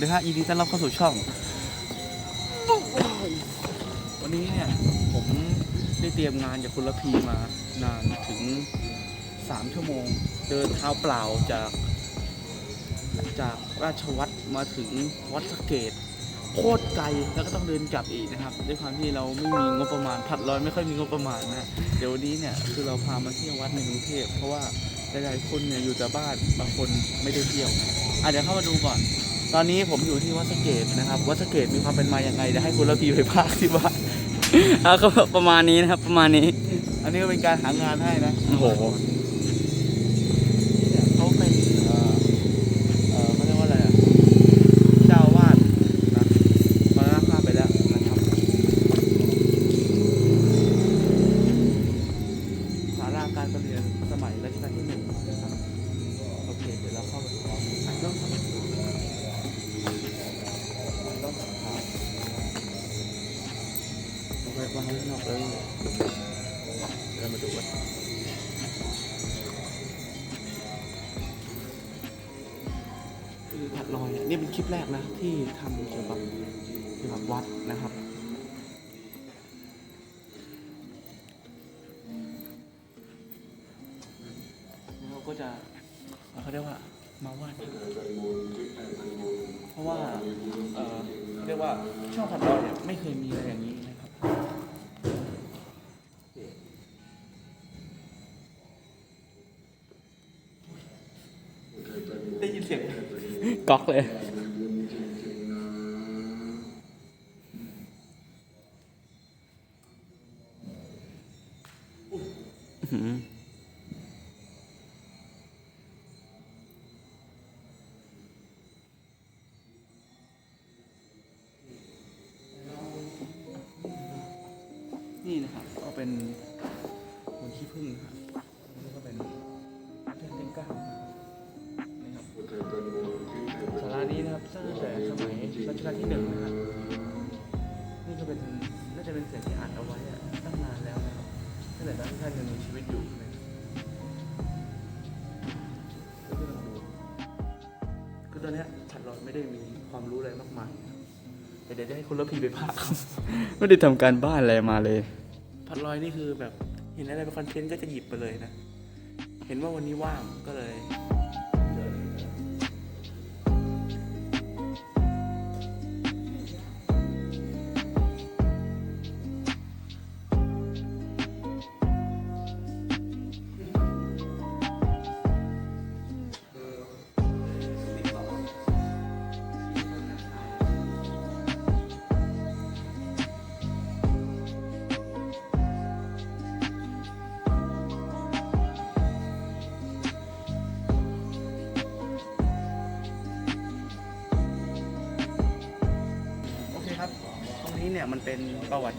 วัสดีครับยินดีต้อนรับเข้าสู่ช่อง วันนี้เนี่ย ผมได้เตรียมงานจากคุณละพีมานานถึง 3 ชั่วโมง เดินเท้าเปล่าจาก จากราชวัตรมาถึงวัดสเกต โคตรไกลแล้วก็ต้องเดินกลับอีกนะครับ ด้วยความที่เราไม่มีงบประมาณผัดร้อยไม่ค่อยมีงบประมาณนะเดี๋ยววันนี้เนี่ยคือเราพามาเที่ยววัดในกรุงเทพเพราะว่าหลายๆคนเนี่ยอยู่แต่บ้านบางคนไม่ได้เที่ยวอะเดี๋ยวเข้ามาดูก่อน ตอนนี้ผมอยู่ที่วัดสะเกตนะครับ วัดสะเกตมีความเป็นมาอย่างไงเดี๋ยวให้คุณระพีไปพากที่บ้านอะก็ประมาณนี้นะครับ ประมาณนี้ อันนี้ก็เป็นการหางานให้นะ โอ้โห ก๊อกเลย คือตอนนี้ฉันเราไม่ได้มีความรู้อะไรมากมายเดี๋ยวจะให้คุณระพีไปพากไม่ได้ทำการบ้านอะไรมาเลย ผัดลอยนี่คือแบบเห็นอะไรเป็นคอนเทนต์ก็จะหยิบไปเลยนะ เห็นว่าวันนี้ว่างก็เลย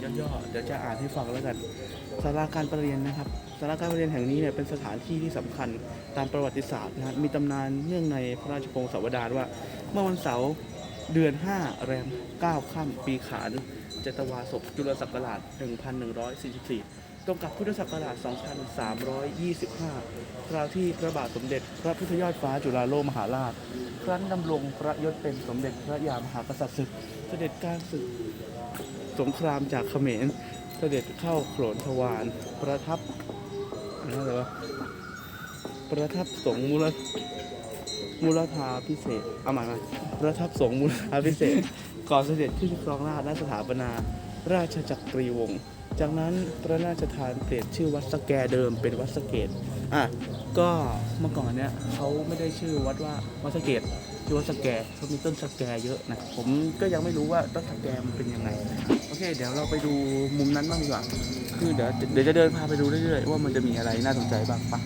ย่อๆเดี๋ยวจะอ่านให้ฟังแล้วกันสาราการประเรียนนะครับสาราการประเรียนแห่งนี้เนี่ยเป็นสถานที่ที่สำคัญตามประวัติศาสตร์นะมีตำนานเนื่องในพระราชพงศาวดารว่า เมื่อวันเสาร์เดือน 5 แรม 9 ค่ำปีขานจตวาศกจุลศักราช 1144 ตรงกับพุทธศักราช 2325 คราวที่พระบาทสมเด็จ พระพุทธยอดฟ้าจุฬาโลกมหาราช ครั้นดำรงพระยศเป็นสมเด็จพระยามหากษัตริย์ศึก เสด็จการศึก สงครามจากเขมรเสด็จเข้าโขลนทวารประทับอะไรวะประทับสงมูลมูลธาพิเศษเอาใหม่มาประทับสงมูลธาพิเศษก่อนเสด็จขึ้นครองราชณสถาปนา ราชจักรีวงศ์จากนั้นพระราชทานเปลี่ยนชื่อวัดสแกเดิมเป็นวัดสเกต อะก็เมื่อก่อนเนี่ยเขาไม่ได้ชื่อวัดว่าวัดสะเกตชื่อวัดสแกเขามีต้นสแกเยอะนะผมก็ยังไม่รู้ว่าต้นสแกมันเป็นยังไงโอเค เดี๋ยวเราไปดูมุมนั้นบ้างดีกว่าคือเดี๋ยวเดี๋ยวจะเดินพาไปดูเรื่อยๆว่ามันจะมีอะไรน่าสนใจบ้างปะ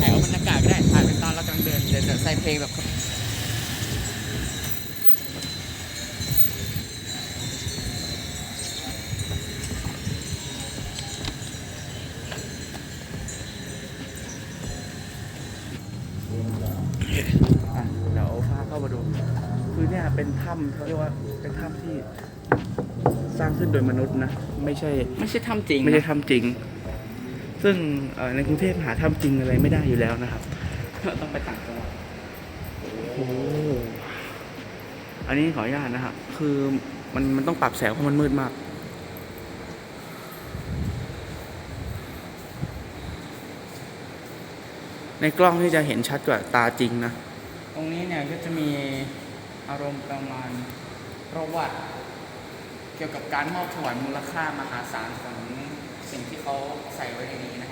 ถ่ายเอาบรรยากาศก็ได้ถ่ายเป็นตอนเรากำลังเดินเดี๋ยวใส่เพลงแบบ โดยมนุษย์นะ ไม่ใช่ ไม่ใช่ทำจริงไม่ใช่นะถ้ำจริง ซึ่งเอ่อในกรุงเทพหาทำจริงอะไรไม่ได้อยู่แล้วนะครับต้องไปต่างจังหวัดโอ้อันนี้ขออนุญาตนะครับ คือมันมันต้องปรับแสงเพราะมันมืดมาก ในกล้องที่จะเห็นชัดกว่าตาจริงนะ ตรงนี้เนี่ยก็จะมีอารมณ์ประมาณประวัติเกี่ยวกับการมอบถวายมูลค่ามหาศาลของสิ่งที่เขาใส่ไว้ในนี้นะครับ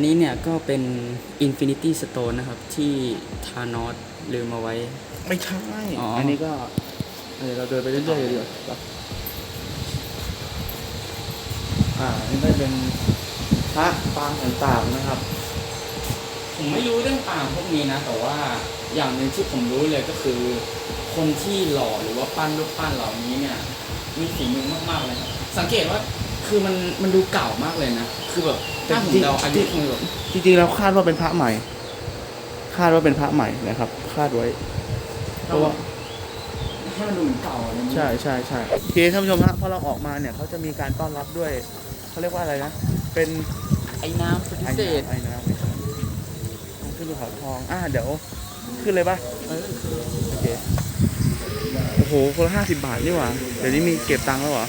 นนี้เนี่ยก็เป็น Infinity Stone นะครับ ที่ทานอสลืมเอาไว้ ไม่ใช่อ๋ออั อันนี้ก็เออเราเดินไปเรื่อยๆเดี๋ยวอ่า นี่ก็เป็นพระปางต่างๆนะครับ ผมไม่รู้เรื่องต่างพวกนี้นะ แต่ว่าอย่างหนึ่งที่ผมรู้เลยก็คือ คนที่หล่อหรือว่าปั้นรูปปั้นเหล่านี้เนี่ย มีฝีมือมากๆเลยครับสังเกตว่า คือมันมันดูเก่ามากเลยนะ คือแบบถ้าผมเดาอายุคงแบบจริงๆเราคาดว่าเป็นพระใหม่ คาดว่าเป็นพระใหม่นะครับ คาดไว้ เพราะว่าให้มันดูเหมือนเก่าอะไรอย่างเงี้ยใช่ใช่ใช่โอเคท่านผู้ชมฮะพอเราออกมาเนี่ยเขาจะมีการต้อนรับด้วยเขาเรียกว่าอะไรนะ เป็นไอ้น้ำสุดพิไอ้เศษน้ำไอ้น้ำไอ้น้ำขึ้นภูเขาทองอ่าเดี๋ยวขึ้นเลยปะเออโอเคโอ้โหคนละห้าสิบบาทนี่หว่า เดี๋ยวนี้มีเก็บตังค์แล้วเหรอ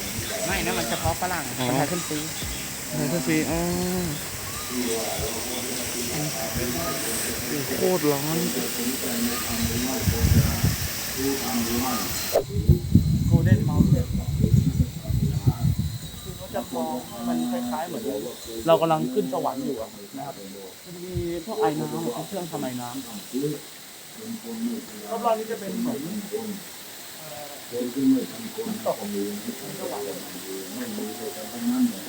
ไม่นะมันเฉพาะฝรั่งอ๋อประชาชนฟรีไหนขึ้นฟรีอ๋อโคตรร้อนโกลเด้นเมาส์คือเขาจะมองมันคล้ายๆเหมือนเรากำลังขึ้นสวรรค์อยู่อะนะครับมันมีพวกไอ้น้ำอะเครื่องทำไอ้น้ำรอบๆนี้จะเป็นเหมือน คนที่ไม่ทำคนตกมือไม่รู้เลยกันทั้งนั้นเลย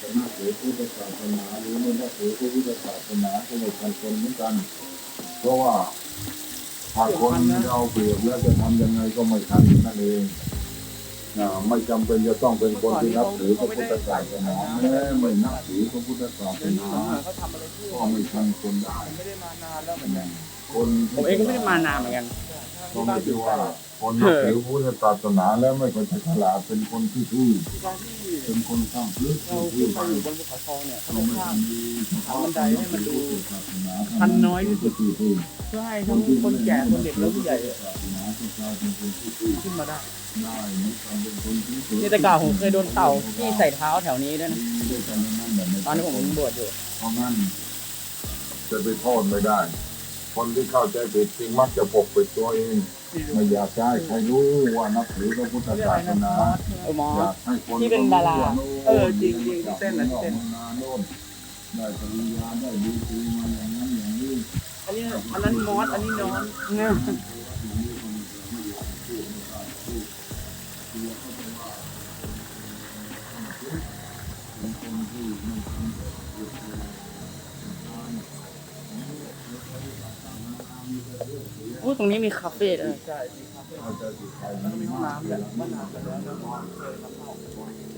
จะนับถือพุทธศาสนาหรือไม่นับถือพระพุทธศาสนาก็ไม่ทันคนเหมือนกัน เพราะว่าถ้าคนเอาเปรียบแล้วจะทำยังไงก็ไม่ทันนั่นเองนะไม่จำเป็นจะต้องเป็นคนที่นับถือพระพุทธศาสนาแม้ไม่นับถือพระพุทธศาสเดี๋ยวนี้นาเหมือนเขาทำอะไรที่ก็ไม่ทันคนได้ไม่ได้มานานแล้วเหมือนกันคนผมเองก็ไม่ได้มานานเหมือนกันก็ไม่ใช่ว่า คนนับถือพุทธศาสนาแล้วไม่ค่อยจะฉลาดเป็นคนที่ซื่อเป็นคนสร้างพื้นเราที่ขึ้นไมาอยู่บนภูเขาทองเนี่ยเราไม่สร้างทำดีทำบันไดให้มันดูพันน้อยที่สุดเพื่อให้ทั้งคนแก่คนเด็กและผู้ใหญ่ขึ้นมาได้นี่แต่ก่าผมเคยโดนเต่าที่ใส่เท้าแถวนี้ด้วยนะตอนที่ผมบวชอยู่เพราะงั้นจะไปโทษไม่ได้ คนที่เข้าใจผิดจริงมักจะปกปิดตัวเอง ไม่อยากจะให้ใครรู้ว่านับถือพระพุทธเรียกศาอะไรสนะนาเออหมออยากให้คนที่เป็นดารา เออจริงๆที่เต้นน่ะที่เต้นนาโน่นได้ปริญญาได้ดีกรีมาอย่างนั้นอย่างนี้อันนี้อันนั้นมอสอันนี้นอน อู้ตรงนี้มีคาเฟ่ด้วยใช่มีคาเฟ่เข้าใจผิดใครแล้วก็มีห้องน้ำแบบบ้านน้ำแบบแล้วนะ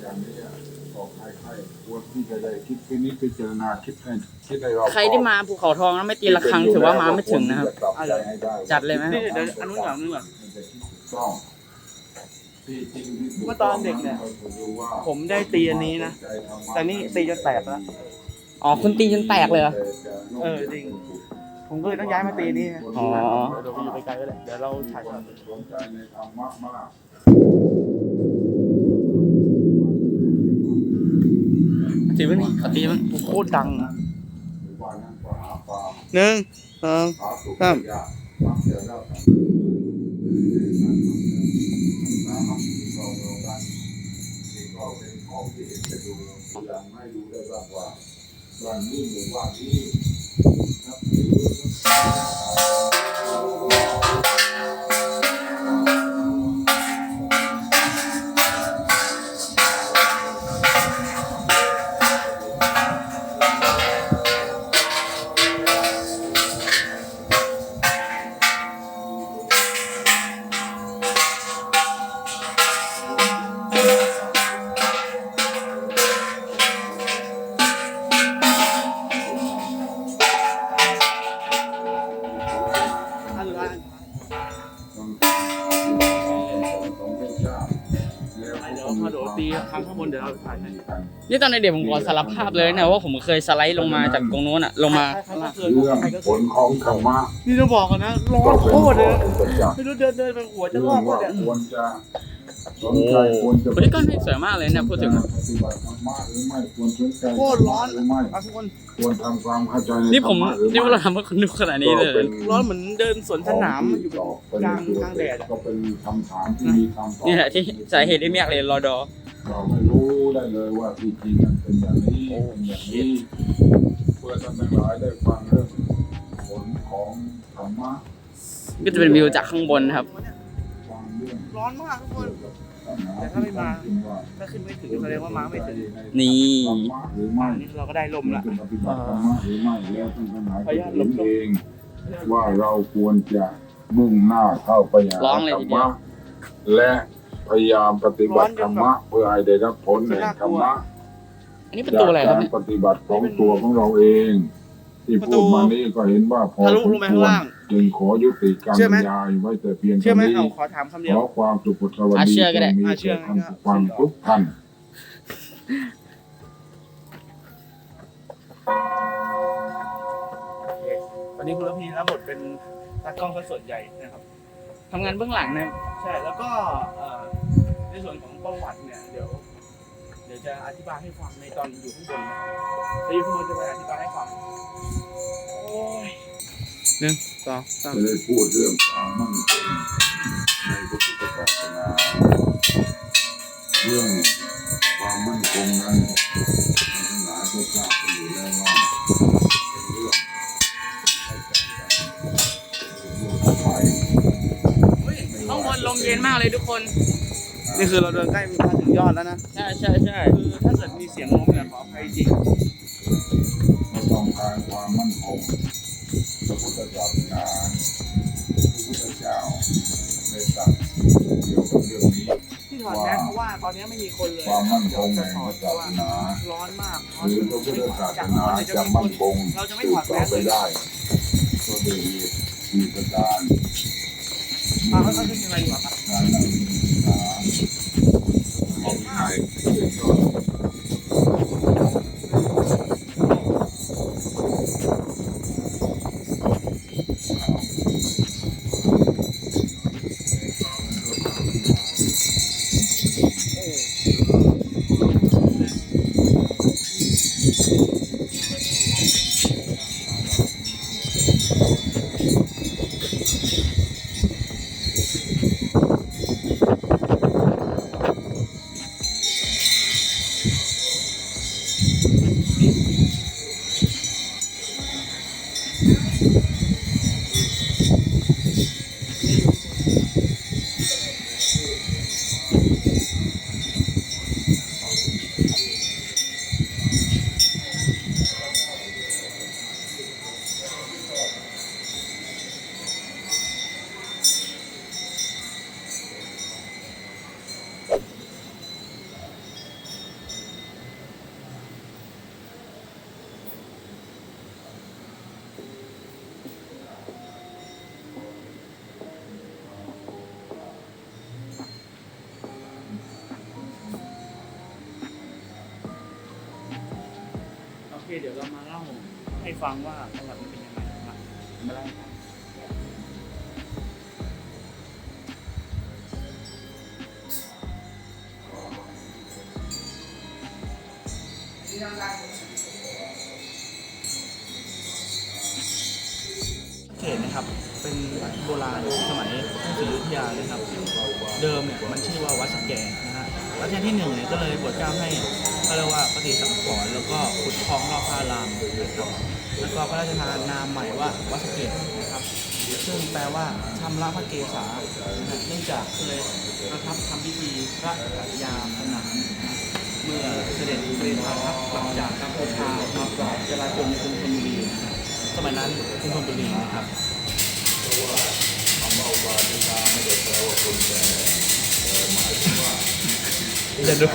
อย่างนี้บอกใครใครควรที่จะได้คิดพินิจพิจารณาคิดให้คิดให้รอบใครที่มาภูเขาทองแล้วไม่ตีละครั้งถือว่ามาไม่ถึงนะครับ จัดเลยไหมนี่เดี๋ยวอันนู้นอย่างนึงก่อนมันจะคิดถูกต้องที่จริงที่สุดเมื่อตอนเด็กเนี่ย ผมได้ตีอันนี้นะ แต่นี่ตีจนแตกแล้ว อ๋อคุณตีจนแตกเลยเหรอ เออจริง ผมก็เลยต้องย้ายมาตีนี่ไงอ๋อ เดี๋ยวไปอยู่ไกลๆก็ได้เดี๋ยวเราถ่ายก่อนสนใจในธรรมะมากตีมั้งขอตีมั้งโคตรดังว่านั้นก็หาความหนึ่งสองหาสุขครับยากมั ก เด็กผมขอสารภาพเลยนะว่าผมเคยสไลด์ลงมาจากตรงนู้นอะลงมาใครๆก็เคยเรื่องใครก็เคผยลของธรรมะนี่ต้องบอกกันนะร้อก็นเป็นโคตรเลยข้อประจักษ์ไม่รู้เดินเดินไปหัวจะเรื่รอองดก็ว่าเนี่ยควรจะสนใจควรจะวันนี้ก้อนเมฆสวยมากเลยเนี่ยพูดถึงอะปฏิบัติธรรมะหรือไม่ควรสนใจโคตรร้อนหรือไม่อะทุกคนควรทำความเข้าใจในนี่ผมธรระหรือนี่ไม่เราทำให้คนดูขนาดนี้เลยก็ป็ร้อนเหมือนเดินสวนสนามอยู่ตอบกลางกลางแดดอะก็เป็นคำถามที่มีคำตอบนี่แหละที่สาเหตุที่ไม่อยากเรียนรอดอ เราไม่รู้ได้เลยว่าที่จริงมันเป็นอย่างนี้เป็นอย่างนี้เพื่อท่านทั้งหลายได้ฟังเรื่องผลของธรรมะก็จะเป็นวิวจากข้างบนนะครับ ฟังเรื่องร้อนมากทุกคน แต่ถ้าไม่มา ถ้าขึ้นไม่ถึงแสดงว่ามาไม่ถึงนี่ ธรรมะหรือไม่อันนี้เราก็ได้ลมละจะปฏิบัติธรรมะหรือไม่แล้วท่านทั้งหลายขออนุญาตหลเห็บนหลบเองว่าเราควรจะมุ่งหน้าเข้าไปหาร้องเลยธรทีรเดียมะวและ พยายามปฏิบัติธรรมะเพื่อให้ได้รับผลแห่งธรรมะอันนี้ประตูอะไรครับจากเนี่ยการปฏิบัติของตัวของเราเอง ที่ประตูพูดมานี้ก็เห็นว่าพอทะลุสมลงไปคข้างวรล่างจึงขอยุติการเชื่อบไหมรรยายไว้แต่เพียงเชื่อเท่าไหมนี้เอาขอถามคำเดีขยวอความสุขสวัสอะดีเชื่อก็ได้จงมีอะเชื่อแก่ท่านงั้นก็ผู้ฟังทุกท่านวันนี้คุณระพีรับบทเป็นตากล้องซะส่วนใหญ่นะครับ ทำงานเบื้องหลังนะครับ ใช่แล้วก็เอ่อในส่วนของประวัติเนี่ยเดี๋ยว เดี๋ยวจะอธิบายให้ฟังในตอนอยู่ข้างบนนะครับจะอยู่ข้างบนจะไปอธิบายให้ฟังโอ้ยหนึ่งสองสามจะได้พูดเรื่องความมั่นคงในพระพุทธศาสนาเรื่องความมั่นคงนั้นท่านทั้งหลายก็ทราบกันอยู่แล้วว่า ย็นมากเลยทุกคน นี่คือเราเดินใกล้มาถึงยอดแล้วนะ ใช่ใช่ใช่คือถ้าเกิดมีเสียงลมเนี่ยขออภัยจริงต้องการความมั่นคงพระพุทธศาสนาพระพุทธเจ้าได้ตรัสเกี่ยวกับเรื่องนี้ ที่ถอดแมสเพราะว่าตอนนี้ไม่มีคนเลยความมั่นคงเดี๋แห่ยวงจะพถระอดเพศาราะว่าสนาร้อนมากหรือพระพุทธศาสจากนาข้างบนจะจะมีมั่คนนคงเราจะไม่สืถบอดแมต่อสไปเลยได้ก็โดยเหตุมีประการมาเขาขึ้นยังไงดีวะครับ กา เคเดี๋ยวเรามาเล่าให้ฟังว่าประวัติมันเป็นยังไงนะครับมาเล่าให้ฟัง ขุดคลองรอบพระรามนะครับแล้วก็พระราชทานนามใหม่ว่าวัดสะเกตนะครับ ซึ่งแปลว่าชำระพระเกศานะฮะเนื่องจากเคยประทับทำพิธีพระยามสนามนะเมื่อเสด็จเรียนทางทัพกลับจากกัมพูชามาปราบจราจรในกรุงธนบุรีนะฮะสมัยนั้นกรุงธนบุรีนะครับจะดู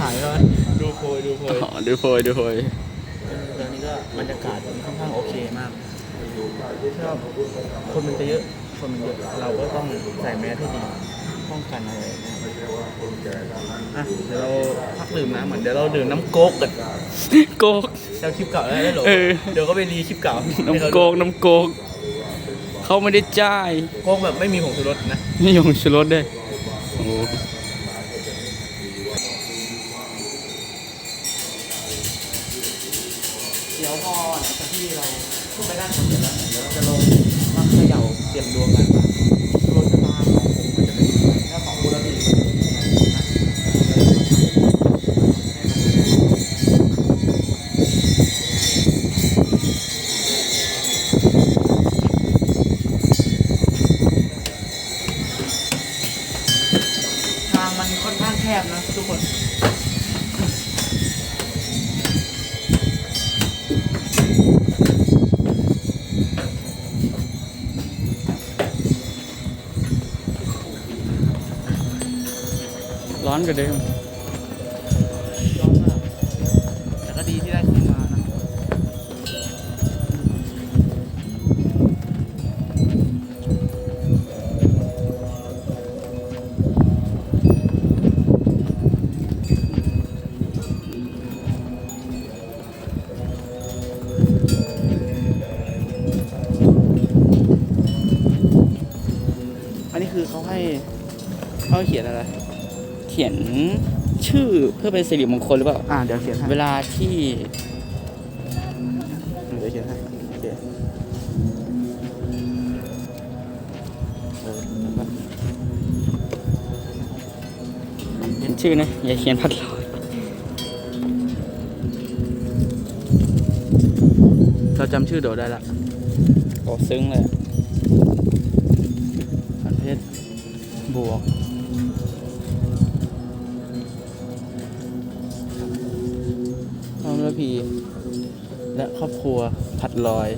ถ่ายไว้ดูโพยดูโพยอ๋อดูโพยดูโพยตอนนี้ก็บรรยากาศค่อนข้างโอเคมากถ้าคนมันจะเยอะ คนมันเยอะเราก็ต้องใส่แมสให้ดีป้องกันอะไรนะครับอะเดี๋ยวเราพักดื่มน้ำเหมือนเดี๋ยวเราดื่มน้ำโก๊กกันโกกจำคลิปเก่าได้ไหมหรอเออเดี๋ยวก็ไปรีคลิปเก่าให้เขาน้ำดูโกกน้ำโกกเขาไม่ได้จ่ายโก๊กแบบไม่มีผงชูรสนะนี่ยงชูรสด้วยโอ้ เดี๋ยวพอหลังจากที่เราขึ้นไปด้านบนเสร็จแล้วเดี๋ยวเราจะลงมาเขย่าเสียงดวงกันว่างชะตา กว่าเดิมร้อนมากแต่ก็ดีที่ได้ขึ้นมานะอันนี้คือเขาให้เขาเขียนอะไร ขียนชื่อเพื่อเป็นสิริมงคลหรือเปล่า อ่าเดี๋ยวเขียนให้เวลาที่เดี๋ยวเขียนให้โอเคเออนะครับเขียนชื่อนะอย่าเขียนพัดลอยเราจำชื่อโดได้ละโอ้ซึ้งเลย พี และครอบครัวผัดลอย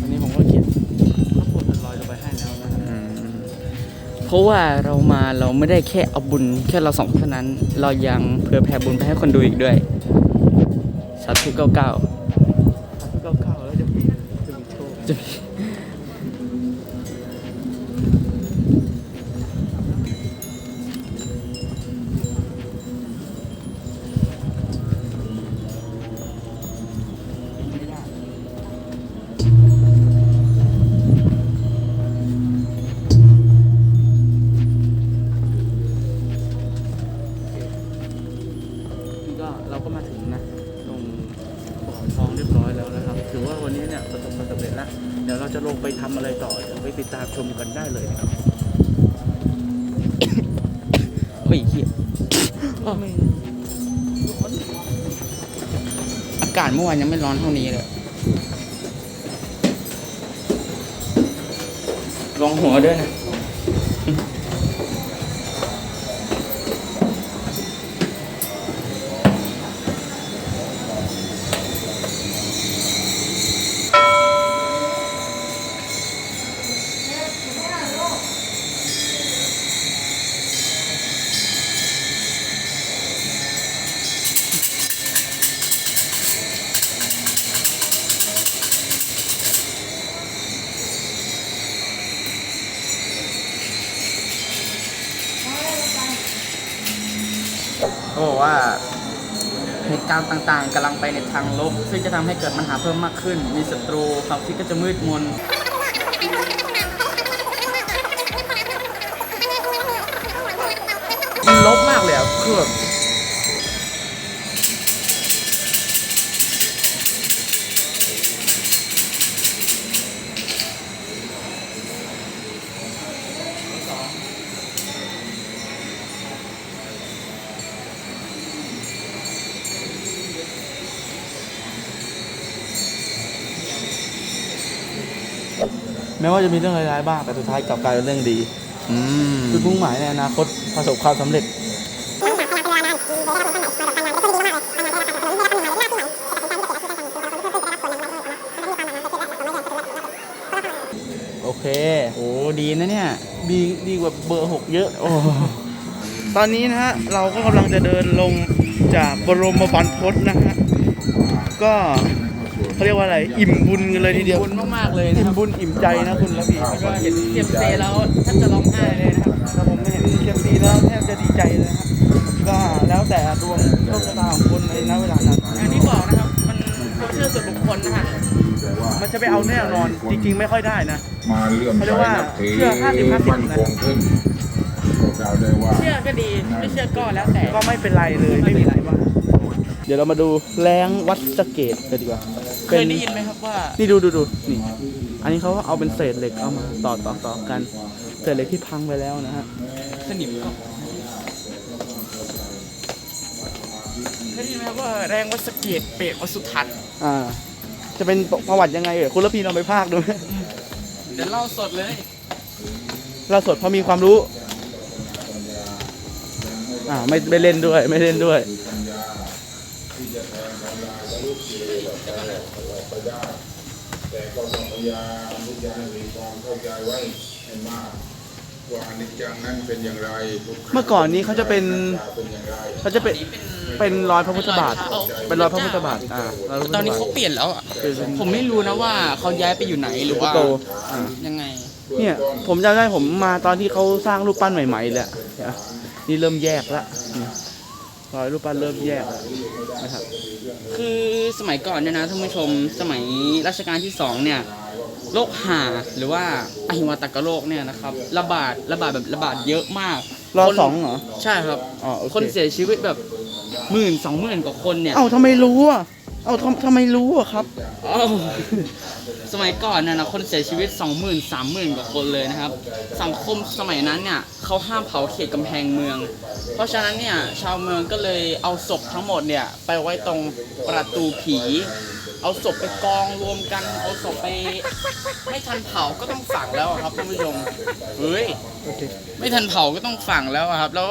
อันนี้ผมก็เขียนครอบครัวผัดลอยลงไปให้แล้วนะอืมเพราะว่าเรามาเราไม่ได้แค่เอาบุญแค่เราสองคนเท่านั้น เรายังเผื่อแผ่บุญไปให้คนดูอีกด้วย สาธุเก้าเก้าเก้า ติดตามชมกันได้เลยนะครับเฮ้ยเฮียไม่อากาศเมื่อวานยังไม่ร้อนเท่านี้เลยลองหัวด้วยนะ ว่าเหตุการณ์ต่างๆกำลังไปในทางลบ ซึ่งจะทำให้เกิดปัญหาเพิ่มมากขึ้น มีศัตรูความคิดก็จะมืดมนมันลบมากเลยอะคือแบบ ว่าจะมีเรื่องร้ายๆบ้างแต่สุดท้ายกลับกลายเป็นเรื่องดีอืมจุดมุ่งหมายในอนาคตประสบความสำเร็จโอเค โอ้ดีนะเนี่ย ดีดีกว่าเบอร์หกเยอะ โอ้ ตอนนี้นะฮะ เราก็กำลังจะเดินลงจากบรมบรรพตนะฮะ ก็ เขาเรียกว่าอะไร อิ่มบุญกันเลยทีเดียว บุญมากๆเลยนะอิ่คมรับบุญอิ่มใจนะคุณละพีแล้วก็เห็นเทียมเซแล้วแทบจะร้องไห้เลยนะครับแต่ผมเห็นเชียงซีแล้วแทบจะดีใจเลยนะครับก็แล้วแต่ดวงโชคชะตาของคุณในณเวลานั้นอย่างที่บอกนะครับ มันความเชื่อส่วนบุคคลนะฮะมันจะไปเอาแน่นอน จริง ๆ ไม่ค่อยได้นะมาเลื่อมเขาเรียกว่านับถือเชื่อ50-50มั่นคงขึ้นก็กล่าวได้ว่าเชื่อก็ดีไม่เชื่อก็แล้วแต่ก็ไม่เป็นไรเลยไม่มีอะไรว่าเดี๋ยวเรามาดูแรงวัดสะเกตกันดีกว่า เคยได้ยินไหมครับว่านี่ดูดูดูนี่ อันนี้เขาเอาเป็นเศษเหล็กเอามาต่อต่อต่อกัน เศษเหล็กที่พังไปแล้วนะฮะสนิมก็เคยได้ยินไหมครับว่าแรงวัดสะเก็ดเปรตวัดสุทัศน์อ่า จะเป็นประวัติยังไงเอ่ยคุณละพีลองไปภาคดูไหมเดี๋ยวเล่าสดเลยเราสดเพราะมีความรู้ อ่าไม่ไม่เล่นด้วยไม่เล่นด้วย แต่ก็ต้องพยายามที่จะให้มีความเข้าใจไว้ให้มากว่าอนิจจังนั้นเป็นอย่างไรเมื่อก่อนนี้เขาจะเป็นเขาจะเป็นเป็นรอยพระพุทธบาท เป็นรอยพระพุทธบาทอ่าตอนนี้เขาเปลี่ยนแล้วผมไม่รู้นะว่าเขาย้ายไปอยู่ไหนหรือว่ายังไง เนี่ยผมจำได้ผมมาตอนที่เขาสร้างรูปปั้นใหม่ๆเละนี่เริ่มแยกละรอยรูปปั้นเริ่มแยกนะครับ คือสมัยก่อนเนี่ยนะท่านผู้ชมสมัยรัชกาลที่สองเนี่ยโรคหาหรือว่าอหิวาตกโรคเนี่ยนะครับระบาดระบาดแบบระบาดเยอะมากรอคนสองเหรอ ใช่ครับ อ๋อโอเค คนเสียชีวิตแบบหมื่นสองหมื่นกว่าคนเนี่ย เอ้าทำไมรู้อะ เอ้าทำทำไมรู้อะครับเอ้สมัยก่อนน่ะนะคนเสียชีวิต 2 0 0 0 0 3 0,000กว่าคนเลยนะครับ สังคมสมัยนั้นเนี่ยเขาห้ามเผาเขตกำแพงเมือง เพราะฉะนั้นเนี่ยชาวเมืองก็เลยเอาศพทั้งหมดเนี่ยไปไว้ตรงประตูผี เอาศพไปกองรวมกัน เอาศพไปไม่ทันเผาก็ต้องฝังแล้วอะครับท่านผู้ชมเฮ้ย โอเค ไม่ทันเผาก็ต้องฝังแล้วอะครับ แล้ว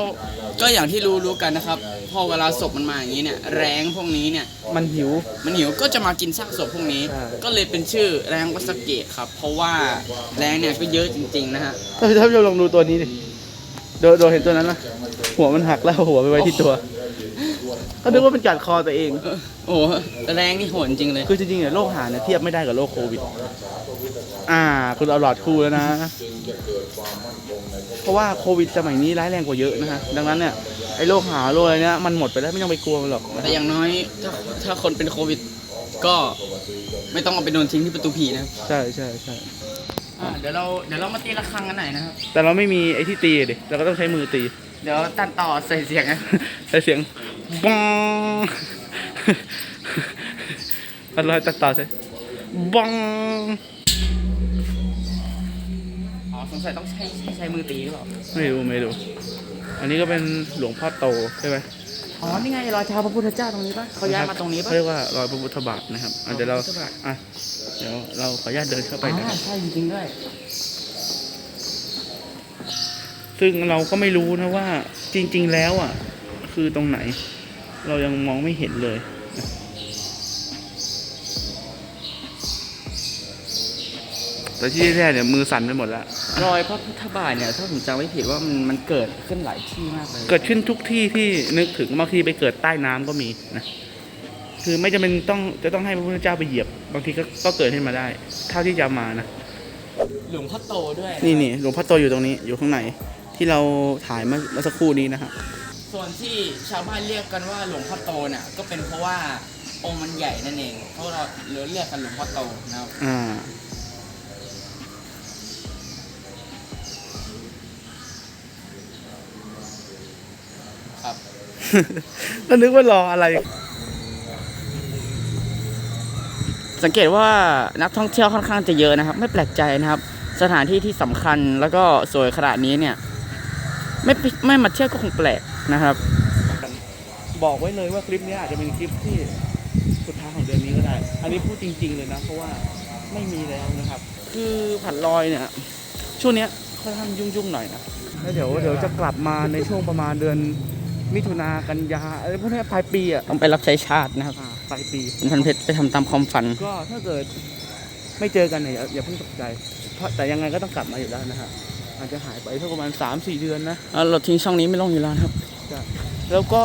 ก็อย่างที่รู้รู้กันนะครับ พอเวลาศพมันมาอย่างนี้เนี่ย แรงพวกนี้เนี่ย มันหิว มันหิวก็จะมากินซากศพพวกนี้ ใช่ ก็เลยเป็นชื่อแรงวัสเกตครับ เพราะว่าแรงเนี่ยก็เยอะจริง ๆ นะฮะ ท่านผู้ชมลองดูตัวนี้ดิโดโดเห็นตัวนั้นนะหัวมันหักแล้วเอาหัวไปไว้ที่ตัว ก็นึกว่าเป็นกัดคอตัวเองเออโอ้โหแรงนี่โหดจริงเลยคือจริงๆเนี่ยโรคหาเนี่ยเทียบไม่ได้กับโรคโควิด อ่า คุณเอาหลอดคู่แล้วนะ เพราะว่าโควิดสมัยนี้ร้ายแรงกว่าเยอะนะฮะ ดังนั้นเนี่ยไอ้โรคหาโรคอะไรเนี่ยมันหมดไปแล้วไม่ต้องไปกลัวมันหรอกนะแต่อย่างน้อยถ้าถ้าคนเป็นโควิด ก็ไม่ต้องเอาไปโดนทิ้งที่ประตูผีนะครับใช่ใช่ใช่ อ่าเดี๋ยวเราเดี๋ยวเรามาตีระฆังกันหน่อยนะครับ แต่เราไม่มีไอ้ที่ตีดิ เราก็ต้องใช้มือตี เดี๋ยวตัดต่อใส่เสียงนะใช้เสียงบ้องอะไรตัดต่อใช่บ้องอ๋อสงสัยต้องใช้ใช้มือตีหรือเปล่าไม่รู้ไม่รู้ อันนี้ก็เป็นหลวงพ่อโตใช่ไหมอ๋อ นี่ไงรอยเท้าพระพุทธเจ้าตรงนี้ปะเขาย้ายมาตรงนี้ปะเขาเรียกว่ารอยพระพุทธบาทนะครับอะเดี๋ยวเราพระพุทธบาทอะเดี๋ยวเราขออนุญาตเดินเข้าไปอ๋นะคอรับใช่จริงๆด้วย ซึ่งเราก็ไม่รู้นะว่าจริง ๆ แล้วอะ คือตรงไหน เรายังมองไม่เห็นเลยนะแต่ที่แท้ๆเนี่ยมือสั่นไปหมดแล้วรอยพระพุทธบาทเนี่ยถ้าผมจำไม่ผิดว่ามันมันเกิดขึ้นหลายที่มากเลย เกิดขึ้นทุกที่ที่นึกถึงบางทีไปเกิดใต้น้ำก็มีนะคือไม่จำเป็นต้องจะต้องให้พระพุทธเจ้าไปเหยียบ บางทีก็ก็เกิดขึ้นมาได้เท่าที่จะมานะ หลวงพ่อโตด้วยนี่นี่หลวงพ่อโตอยู่ตรงนี้อยู่ข้างใน ที่เราถ่ายเมื่อเมื่อสักครู่นี้นะฮะส่วนที่ชาวบ้านเรียกกันว่าหลวงพ่อโตเนี่ยก็เป็นเพราะว่าองค์มันใหญ่นั่นเองเพราะเราเลยเรียกกันหลวงพ่อโตนะครับอ่าครับก็นึกว่ารออะไร สังเกตว่านักท่องเที่ยวค่อนข้างจะเยอะนะครับ ไม่แปลกใจนะครับ สถานที่ที่สำคัญแล้วก็สวยขนาดนี้เนี่ย ไม่ไปไม่มาเที่ยวก็คงแปลกนะครับ บอกไว้เลยว่าคลิปนี้อาจจะเป็นคลิปที่สุดท้ายของเดือนนี้ก็ได้ อันนี้พูดจริง ๆเลยนะ เพราะว่าไม่มีแล้วนะครับ คือผัดลอยเนี่ย ช่วงเนี้ยค่อนข้างยุ่งๆหน่อยนะแล้วเดี๋ยวเดี๋ยวจะกลับมาในช่วงประมาณเดือนมิถุนากันยาอะไรพวกเนี้ยปลายปีอะต้องไปรับใช้ชาตินะครับอ่าปลายปีคุณพันเพชรไปทำตามความฝัน ก็ถ้าเกิดไม่เจอกันเนี่ยอย่าอย่าเพิ่งตกใจ เพราะแต่ยังไงก็ต้องกลับมาอยู่แล้วนะฮะ อาจจะหายไปสักประมาณ3-4เดือนนะเอ่อเราทิ้งช่องนี้ไม่ลงอยู่แล้วนะครับ แล้วก็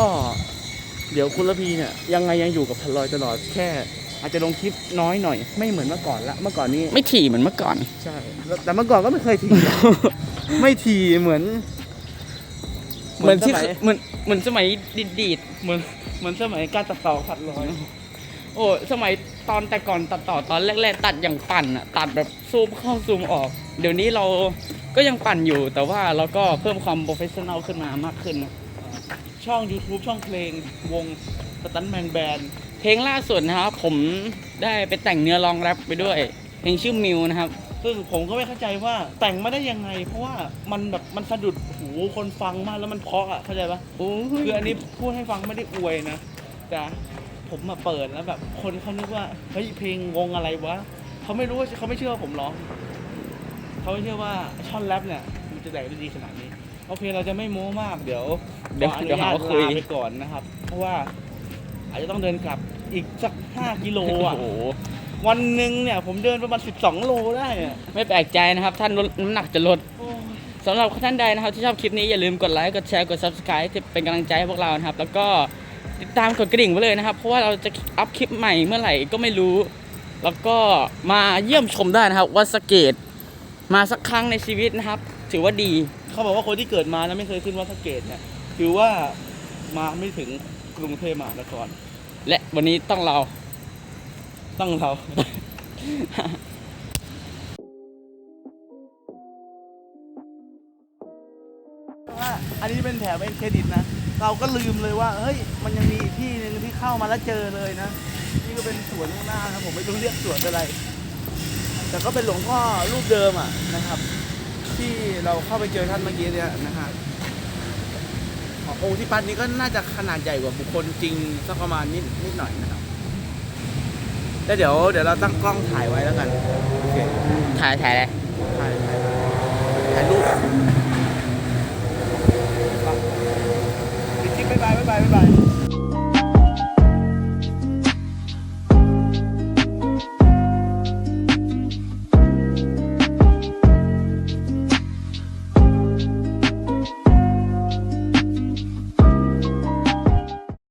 เดี๋ยวคุณระพีเนี่ยยังไงยังอยู่กับพันลอยตลอดแค่ อาจจะลงคลิปน้อยหน่อย ไม่เหมือนเมื่อก่อนละเมื่อก่อนนี้ไม่ถี่เหมือนเมื่อก่อนใช่แล้วแต่เมื่อก่อนก็ไม่เคยทีไม่ทีเหมือน เหมือนที่สมัยเหมือนเหมือนสมัยดีดดีดเหมือนเหมือนสมัยการตัดต่อพันลอยๆ โอ้สมัยตอนแต่ก่อนตัดต่อตอนแรกๆ ตัดอย่างปั่นอะตัดแบบซูมเข้าซูมออก เดี๋ยวนี้เราก็ยังปั่นอยู่ แต่ว่าเราก็เพิ่มความโปรเฟชชั่นอลขึ้นมามากขึ้นนะช่อง YouTube ช่องเพลงวงสตันแมนแบนเพลงล่าสุดนะครับ ผมได้ไปแต่งเนื้อร้องแรปไปด้วย เพลงชื่อมิวนะครับซึ่งผมก็ไม่เข้าใจว่าแต่งมาได้ยังไง เพราะว่ามันแบบมันสะดุดหูคนฟังมากแล้วมันเพราะอะเข้าใจปะโอ้ยคืออันนี้พูดให้ฟังไม่ได้อวยนะแต่ ผมมาเปิดแล้วแบบ คนเขานึกว่าเฮ้ยเพลงวงอะไรวะเขาไม่รู้ว่าเขาไม่เชื่อว่าผมร้องเขาไม่เชื่อว่าช่อนแรปเนี่ยมันจะแต่งได้ดีขนาดนี้ โอเคเราจะไม่โม้มากเดี๋ยวเดี๋ยวขออนุเดี๋ยวหาญาตว่าคุย ลาไปก่อนนะครับ เพราะว่าอาจจะต้องเดินกลับอีกสักห้ากิโลโอ้อะโห วันหนึ่งเนี่ย ผมเดินประมาณ12โลได้อะไม่แปลกใจนะครับ ท่านลดน้ำหนักจะลดโอ้ย สำหรับท่านใดนะครับ ที่ชอบคลิปนี้อย่าลืมกดไลค์ กดแชร์ กด subscribe ที่เป็นกำลังใจให้พวกเรานะครับ แล้วก็ ติดตามกดกระดิ่งไว้เลยนะครับ เพราะว่าเราจะอัพคลิปใหม่เมื่อไหร่ก็ไม่รู้ แล้วก็มาเยี่ยมชมได้นะครับ วัดสะเกตมาสักครั้งในชีวิตนะครับ ถือว่าดีเขาบอกว่าคนที่เกิดมาแล้วไม่เคยขึ้นวัดสะเกตเนี่ยถือว่ามาไม่ถึงกรุงเทพมหานครและวันนี้ต้องเราต้องเราอันนี้เป็นแถมเป็นเครดิตนะ เราก็ลืมเลยว่าเฮ้ยมันยังมีอีกที่หนึ่งที่เข้ามาแล้วเจอเลยนะ นี่ก็เป็นสวนข้างหน้านะผมไม่รู้เรียกสวนอะไร แต่ก็เป็นหลวงพ่อรูปเดิมอะนะครับ ที่เราเข้าไปเจอท่านเมื่อกี้เนี่ยนะฮะขององค์ที่ปัดนี้ก็น่าจะขนาดใหญ่กว่าบุคคลจริงสักประมาณนิดนิดหน่อยนะครับแล้วเดี๋ยวเดี๋ยวเราตั้งกล้องถ่ายไว้แล้วกันโอเคถ่ายถ่ายอะไรถ่ายถ่ายถ่ายรูปปิดคลิปบ๊ายบายบ๊ายบายบ๊ายบาย